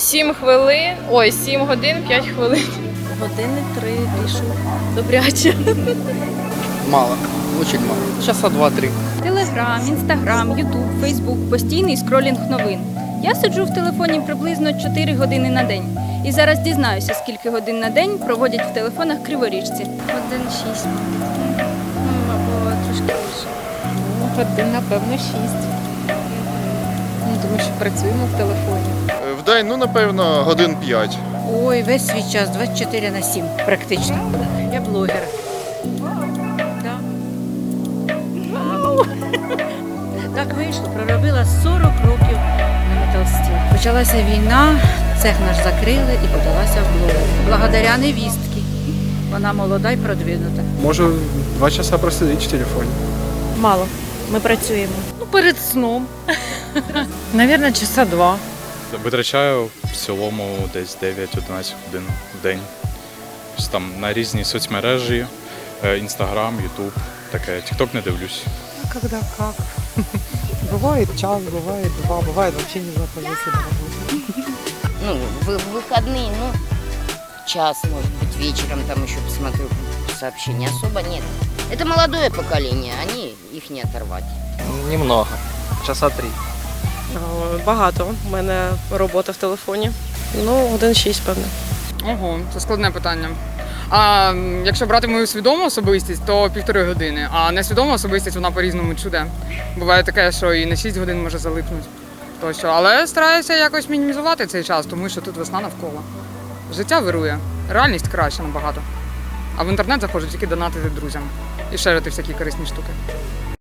7 хвилин, ой, 7 годин, 5 хвилин. Години три пишу. Добряче. Мало, очень мало. Часа два-три. Телеграм, інстаграм, ютуб, фейсбук, постійний скролінг новин. Я сиджу в телефоні приблизно 4 години на день. І зараз дізнаюся, скільки годин на день проводять в телефонах криворіжці. Годин шість. Ну, або трошки більше. Ну, годин, напевно, шість. Ну, тому що працюємо в телефоні. День, ну, напевно, годин 5. Ой, весь свій час 24 на 7 практично. Я блогер. Да. Так вийшло, проробила 40 років на металсті. Почалася війна, цех наш закрили і подалася в блогер. Благодаря невістки. Вона молода й продвинута. Можу два часа просидіти в телефоні. Мало. Ми працюємо. Ну, перед сном. Навірно, часа два. Витрачаю в цілому десь 9-11 годин в день. Ось Там на різні соцмережі, Інстаграм, Ютуб, таке. Тікток не дивлюсь. Когда как. Бывает час, бывает два, бывает вообще не находиться на работе. Ну, в, в выходные, ну, час, может быть, вечером там еще посмотрю сообщения. Особо нет. Это молодое поколение, они их не оторвать. Немного. Часа три. Багато. У мене робота в телефоні. Ну, годин шість, певно. Ого, це складне питання. А якщо брати мою свідому особистість, то півтори години. А несвідома особистість вона по-різному чуде. Буває таке, що і на 6 годин може залипнути. Тощо. Але стараюся якось мінімізувати цей час, тому що тут весна навколо. Життя вирує, реальність краще набагато. А в інтернет заходжу тільки донатити друзям і шерити всякі корисні штуки.